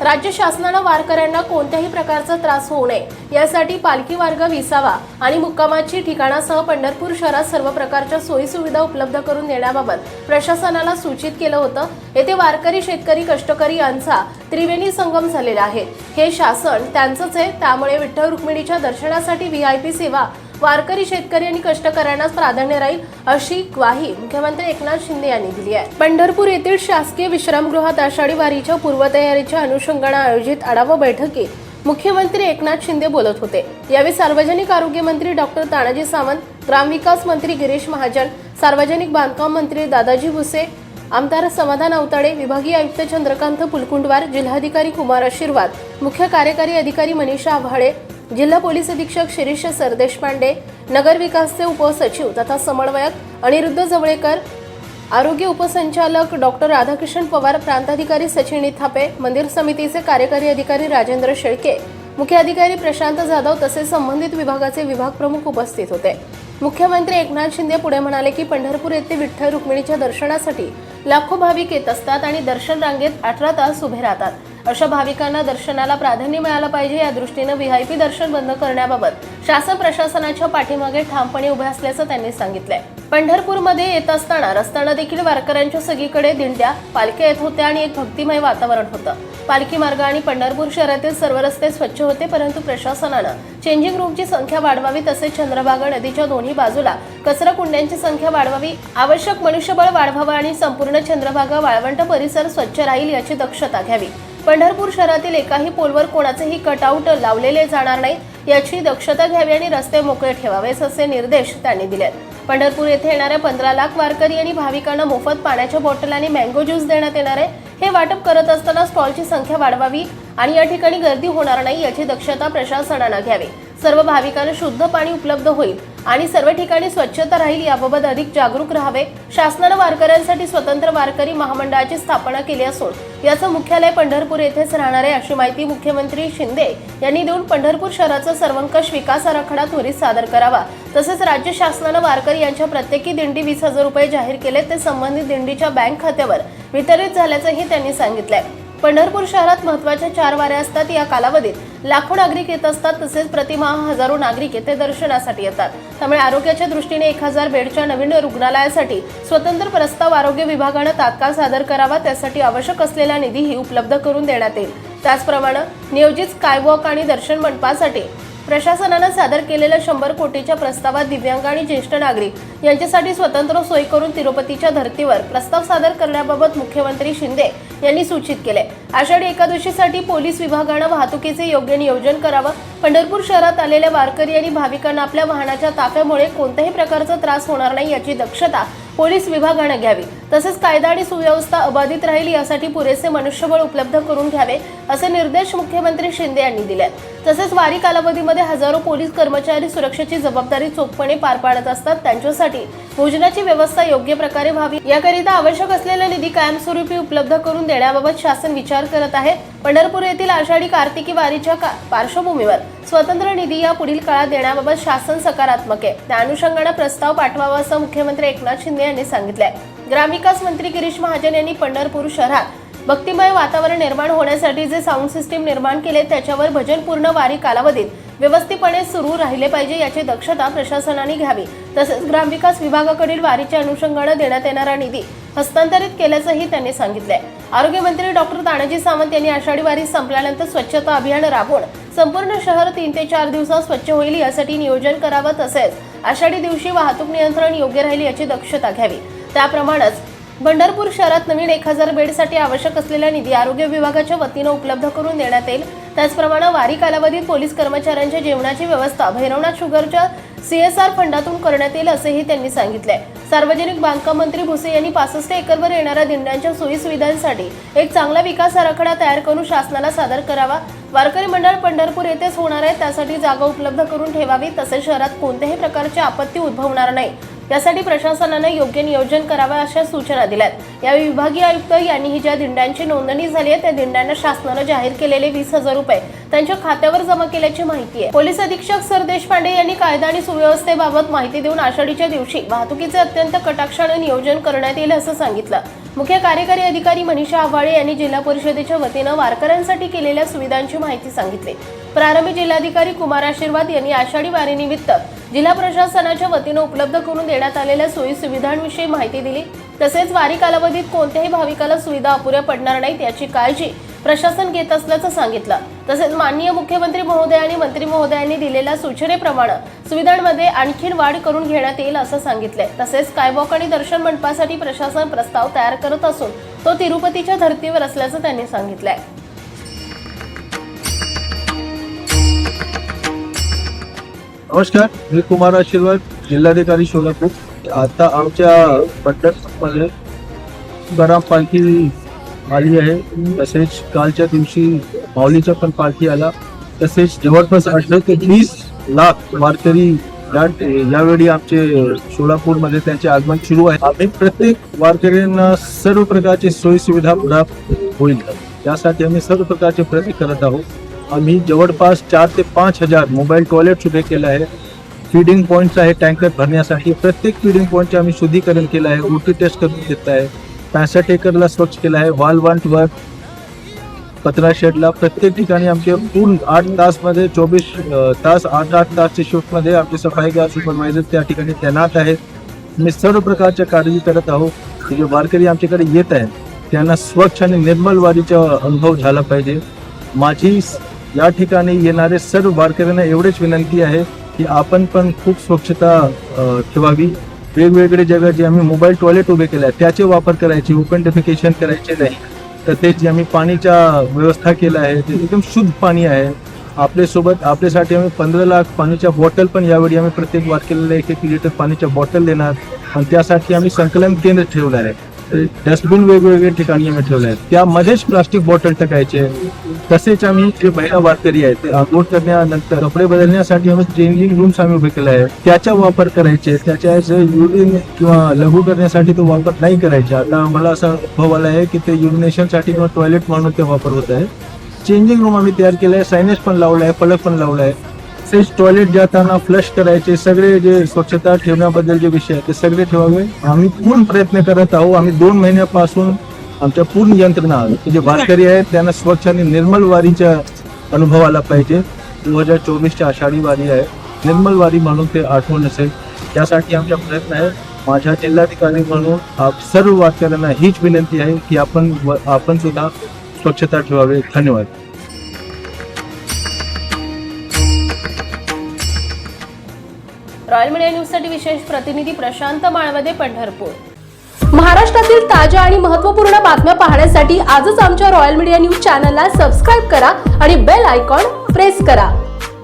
राज्य शासनानं वारकऱ्यांना कोणत्याही प्रकारचा त्रास होऊ नये. यासाठी पालखी मार्ग विसावा आणि मुक्कामाची ठिकाणासह पंढरपूर शहरात सर्व प्रकारच्या सोयीसुविधा उपलब्ध करून देण्याबाबत प्रशासनाला सूचित केलं होतं. येथे वारकरी शेतकरी कष्टकरी यांचा त्रिवेणी संगम झालेला आहे. हे शासन त्यांचंच आहे. त्यामुळे विठ्ठल रुक्मिणीच्या दर्शनासाठी व्ही आय पी सेवा वारकरी शेतकरी आणि कष्टकऱ्यांनाच प्राधान्य राहील अशी ग्वाही मुख्यमंत्री एकनाथ शिंदे यांनी दिली आहे. पंढरपूर येथील शासकीय विश्रामगृहात आषाढी वारीच्या पूर्वतयारीच्या अनुषंगानं आयोजित आढावा बैठकीत मुख्यमंत्री एकनाथ शिंदे बोलत होते. यावेळी सार्वजनिक आरोग्य मंत्री डॉक्टर तानाजी सावंत ग्रामविकास मंत्री गिरीश महाजन सार्वजनिक बांधकाम मंत्री दादाजी भुसे आमदार समाधान अवताडे विभागीय आयुक्त चंद्रकांत पुलकुंडवार जिल्हाधिकारी कुमार आशीर्वाद मुख्य कार्यकारी अधिकारी मनीषा आव्हाळे जिल्हा पोलीस अधीक्षक शिरीष सरदेशपांडे नगरविकासचे उपसचिव तथा समन्वयक अनिरुद्ध जवळेकर आरोग्य उपसंचालक डॉक्टर राधाकृष्ण पवार प्रांताधिकारी सचिन थापे मंदिर समितीचे कार्यकारी अधिकारी राजेंद्र शेळके मुख्य अधिकारी प्रशांत जाधव तसेच संबंधित विभागाचे विभाग प्रमुख उपस्थित होते. मुख्यमंत्री एकनाथ शिंदे पुढे म्हणाले की पंढरपूर येथे विठ्ठल रुक्मिणीच्या दर्शनासाठी लाखो भाविक येत असतात आणि दर्शन रांगेत अठरा तास उभे राहतात. अशा भाविकांना दर्शनाला प्राधान्य मिळालं पाहिजे या दृष्टीनं व्हीआयपी दर्शन बंद करण्याबाबत शासन प्रशासनाच्या पाठीमागे ठामपणे उभे असल्याचं त्यांनी सांगितलंय. पंढरपूरमध्ये येत असताना रस्त्यानं देखील वारकऱ्यांच्या सगळीकडे दिंड्या पालख्या येत होत्या आणि एक भक्तिमय वातावरण होतं. पालखी मार्ग आणि पंढरपूर शहरातील सर्व रस्ते स्वच्छ होते परंतु प्रशासनानं चेंजिंग रूमची संख्या वाढवावी तसेच चंद्रभागा नदीच्या दोन्ही बाजूला कचरा कुंड्यांची संख्या वाढवावी आवश्यक मनुष्यबळ वाढवावं आणि संपूर्ण चंद्रभागा वाळवंट परिसर स्वच्छ राहील याची दक्षता घ्यावी. पंढरपूर शहरातील एकाही पोलवर कोणाचेही कटआउट लावलेले जाणार नाही याची दक्षता घ्यावी आणि रस्ते मोकळे ठेवावेस असे निर्देश त्यांनी दिलेत. पंढरपूर येथे येणाऱ्या पंधरा लाख वारकरी आणि भाविकांना मोफत पाण्याच्या बॉटल आणि मँगो ज्यूस देण्यात येणार आहे. हे वाटप करत असताना स्टॉलची संख्या वाढवावी आणि या ठिकाणी गर्दी होणार नाही याची दक्षता प्रशासनानं घ्यावी. सर्व भाविकांना शुद्ध पाणी उपलब्ध होईल आणि सर्व ठिकाणी स्वच्छता राहील याबाबत अधिक जागरूक राहावे. शासनानं वारकऱ्यांसाठी स्वतंत्र वारकरी महामंडळाची स्थापना केली असून याचं मुख्यालय पंढरपूर येथेच राहणार आहे अशी माहिती मुख्यमंत्री शिंदे यांनी देऊन पंढरपूर शहराचा सर्वंकष विकास आराखडा त्वरित सादर करावा. तसेच राज्य शासनानं वारकरी यांच्या प्रत्येकी दिंडी वीस हजार रुपये जाहीर केले ते संबंधित दिंडीच्या बँक खात्यावर वितरित झाल्याचंही त्यांनी सांगितलंय. पंढरपूर शहरात महत्त्वाच्या चार वाऱ्या असतात या कालावधीत. लाखो नागरिक येत असतात तसेच प्रतिमाह हजारो नागरिक येथे दर्शनासाठी येतात. त्यामुळे आरोग्याच्या दृष्टीने एक हजार बेडच्या नवीन रुग्णालयासाठी स्वतंत्र प्रस्ताव आरोग्य विभागानं तात्काळ सादर करावा त्यासाठी आवश्यक असलेला निधीही उपलब्ध करून देण्यात येईल. त्याचप्रमाणे नियोजित स्कायवॉक आणि दर्शन मंडपासाठी प्रशासनानं सादर केलेल्या शंभर कोटीच्या प्रस्तावात दिव्यांग आणि ज्येष्ठ नागरिक यांच्यासाठी स्वतंत्र सोय करून तिरुपतीच्या धर्तीवर प्रस्ताव सादर करण्याबाबत मुख्यमंत्री शिंदे यांनी सूचित केले. आषाढी एकादशीसाठी पोलीस विभागानं वाहतुकीचे योग्य नियोजन करावं. पंढरपूर शहरात आलेल्या वारकरी आणि भाविकांना आपल्या वाहनाच्या ताफ्यामुळे कोणत्याही प्रकारचा त्रास होणार नाही याची दक्षता पोलीस विभागानं घ्यावी. तसेच कायदा आणि सुव्यवस्था अबाधित राहील यासाठी पुरेसे मनुष्यबळ उपलब्ध करून घ्यावे असे निर्देश मुख्यमंत्री शिंदे यांनी दिले तसेच वारी कालावधीमध्ये हजारो पोलीस कर्मचारी सुरक्षेची जबाबदारी चोखपणे पार पाडत असतात. त्यांच्यासाठी भोजनाची व्यवस्था योग्य प्रकारे व्हावी याकरिता आवश्यक असलेला निधी कायमस्वरूपी उपलब्ध करून देण्याबाबत शासन विचार करत आहे. पंढरपूर येथील आषाढी कार्तिकी वारीच्या का- पार्श्वभूमीवर स्वतंत्र निधी या पुढील काळात देण्याबाबत शासन सकारात्मक आहे. त्या अनुषंगाने प्रस्ताव पाठवावा असं मुख्यमंत्री एकनाथ शिंदे यांनी सांगितलंय. ग्रामविकास मंत्री गिरीश महाजन यांनी पंढरपूर शहरात भक्तिमय वातावरण निर्माण होण्यासाठी जे साऊंड सिस्टीम निर्माण केले त्याच्यावर भजनपूर्ण वारी कालावधीत व्यवस्थितपणे सुरू राहिले पाहिजे याची दक्षता प्रशासनाने घ्यावी. तसेच ग्रामविकास विभागाकडील वारीच्या अनुषंगानं देण्यात येणारा निधी हस्तांतरित केल्याचंही त्यांनी सांगितलंय. आरोग्यमंत्री डॉक्टर तानाजी सावंत यांनी आषाढी वारी संपल्यानंतर स्वच्छता अभियान राबवून संपूर्ण शहर तीन ते चार दिवसात स्वच्छ होईल यासाठी नियोजन करावं तसेच आषाढी दिवशी वाहतूक नियंत्रण योग्य राहील याची दक्षता घ्यावी. त्याप्रमाणेच पंढरपूर शहरात नवीन एक हजार बेडसाठी आवश्यक असलेला निधी आरोग्य विभागाच्या वतीनं उपलब्ध करून देण्यात येईल. त्याचप्रमाणे वारी कालावधीत पोलीस कर्मचाऱ्यांच्या जेवणाची व्यवस्था भैरवनाथ शुगरच्या सीएसआर फंडातून करण्यात येईल असेही त्यांनी सांगितले सार्वजनिक बांधकाम मंत्री भुसे यांनी पासष्ट एकरवर येणाऱ्या दिंड्यांच्या सोयी सुविधांसाठी एक चांगला विकास आराखडा तयार करून शासनाला सादर करावा. वारकरी मंडळ पंढरपूर येथेच होणार आहे त्यासाठी जागा उपलब्ध करून ठेवावी तसेच शहरात कोणत्याही प्रकारची आपत्ती उद्भवणार नाही. यासाठी प्रशासनानं योग्य नियोजन करावं अशा सूचना दिल्यात. यावेळी विभागीय आयुक्त यांनीही ज्या दिंड्यांची नोंदणी झाली आहे त्या दिंड्यांना शासनानं जाहीर केलेले वीस हजार रुपये त्यांच्या खात्यावर जमा केल्याची माहिती आहे. पोलीस अधीक्षक सर देशपांडे यांनी कायदा आणि सुव्यवस्थेबाबत माहिती देऊन आषाढीच्या दिवशी वाहतुकीचे अत्यंत कटाक्षाने नियोजन करण्यात येईल असं सांगितलं. मुख्य कार्यकारी अधिकारी मनीषा आव्हाळे यांनी जिल्हा परिषदेच्या वतीनं वारकऱ्यांसाठी केलेल्या सुविधांची माहिती सांगितली. प्रारंभी जिल्हाधिकारी कुमार आशीर्वाद यांनी आषाढी वारीनिमित्त जिल्हा प्रशासनाच्या वतीनं उपलब्ध करून देण्यात आलेल्या सोयी सुविधांविषयी माहिती दिली. तसेच वारी कालावधीत कोणत्याही भाविकाला सुविधा अपुऱ्या पडणार नाहीत याची काळजी प्रशासन घेत असल्याचं सांगितलं. तसेच माननीय मुख्यमंत्री महोदय आणि मंत्री महोदयांनी दिलेल्या सूचनेप्रमाणे सुविधांमध्ये आणखीन वाढ करून घेण्यात येईल असं सांगितलंय. तसेच स्कायवॉक आणि दर्शन मंडपासाठी प्रशासन प्रस्ताव तयार करत असून तो तिरुपतीच्या धर्तीवर असल्याचं त्यांनी सांगितलंय. नमस्कार मी कुमार आशीर्वाद जिल्हाधिकारी सोलापूर. आता आमच्या पंढरपूरमध्ये गराम पालखी आली आहे. तसेच कालच्या दिवशी माऊलीचा पण पालखी आला. तसेच जवळपास अठरा ते वीस लाख वारकरी यावेळी आमचे सोलापूरमध्ये त्यांचे आगमन सुरू आहे. आम्ही प्रत्येक वारकऱ्यांना सर्व प्रकारची सोयी सुविधा प्राप्त होईल. त्यासाठी आम्ही सर्व प्रकारचे प्रयत्न करत आहोत. आम्ही जवळपास चार ते पाच हजार मोबाईल टॉयलेट उभे केलं आहे. फीडिंग पॉईंट्स आहे टँकर भरण्यासाठी. प्रत्येक फीडिंग पॉईंटचे आम्ही शुद्धीकरण केलं आहे. ओटी टेस्ट करून घेत आहे. पॅसठ एकरला स्वच्छ केलं आहे. वाल वांट वर पत्रा शेडला प्रत्येक ठिकाणी आमचे पूर्ण आठ तासमध्ये चोवीस तास आठ आठ तासच्या शिफ्टमध्ये आमचे सफाईगार सुपरवायझर त्या ठिकाणी तैनात आहेत. मी सर्व प्रकारच्या काळजी करत आहोत. की जे वारकरी आमच्याकडे येत आहेत त्यांना स्वच्छ आणि निर्मल वारीचा अनुभव झाला पाहिजे. माझी या ठिकाणी येणारे सर्व वारकऱ्यांना एवढेच विनंती आहे की आपण पण खूप स्वच्छता ठेवावी. वेगवेगळे जगा जे आम्ही मोबाईल टॉयलेट उभे केले आहेत त्याचे वापर करायचे ओपन डेफिकेशन करायचे नाही. तर ते जे आम्ही पाणीच्या व्यवस्था केलं आहे ते एकदम शुद्ध पाणी आहे. आपल्यासोबत आपल्यासाठी आम्ही पंधरा लाख पाण्याच्या बॉटल पण यावेळी आम्ही प्रत्येक वारकेला एक एक लिटर पाण्याच्या बॉटल देणार. आणि त्यासाठी आम्ही संकलन केंद्र ठेवलं आहे. डस्टबिन वेगवेगळ्या ठिकाणी आम्ही ठेवले आहेत. त्यामध्येच प्लास्टिक बॉटल टाकायचे. तसेच आम्ही जे महिला वारकरी आहेत ते आंघोळ करण्यानंतर कपडे बदलण्यासाठी आम्ही चेंजिंग रूम्स आम्ही उभे केले आहे त्याचा वापर करायचे त्याच्या युरिन किंवा लघु करण्यासाठी तो वापर नाही करायचा. आता मला असा अनुभव आला आहे की ते युरिनेशनसाठी किंवा टॉयलेट म्हणून ते वापर होत आहे. चेंजिंग रूम आम्ही तयार केलं आहे सायनेज पण लावलं आहे फलक पण लावला आहे. तसेच टॉयलेट जाताना फ्लश करायचे सगळे जे स्वच्छता ठेवण्याबद्दल जे विषय आहेत ते सगळे ठेवावे। आम्ही पूर्ण प्रयत्न करत आहोत, आम्ही दोन महिन्यापासून आमच्या पूर्ण यंत्रणा, जे वारकरी आहेत, त्यांना स्वच्छ आणि निर्मल वारीचा अनुभव आला पाहिजे. दोन हज़ार चोवीसच्या आषाढी वारी आहे. निर्मल वारी म्हणून ते आठवण असेल. त्यासाठी आमचा प्रयत्न आहे. माझ्या जिल्हाधिकारी म्हणून आप सर्व वारकऱ्यांना हीच विनंती आहे की आपण आपण सुद्धा स्वच्छता ठेवावे. धन्यवाद. रॉयल मीडिया न्यूजसाठी विशेष प्रतिनिधी प्रशांत माळवदे पंढरपूर. महाराष्ट्रातील ताज्या आणि महत्त्वपूर्ण बातम्या पाहण्यासाठी आजच आमच्या रॉयल मीडिया न्यूज चॅनलला सबस्क्राईब करा आणि बेल आयकॉन प्रेस करा.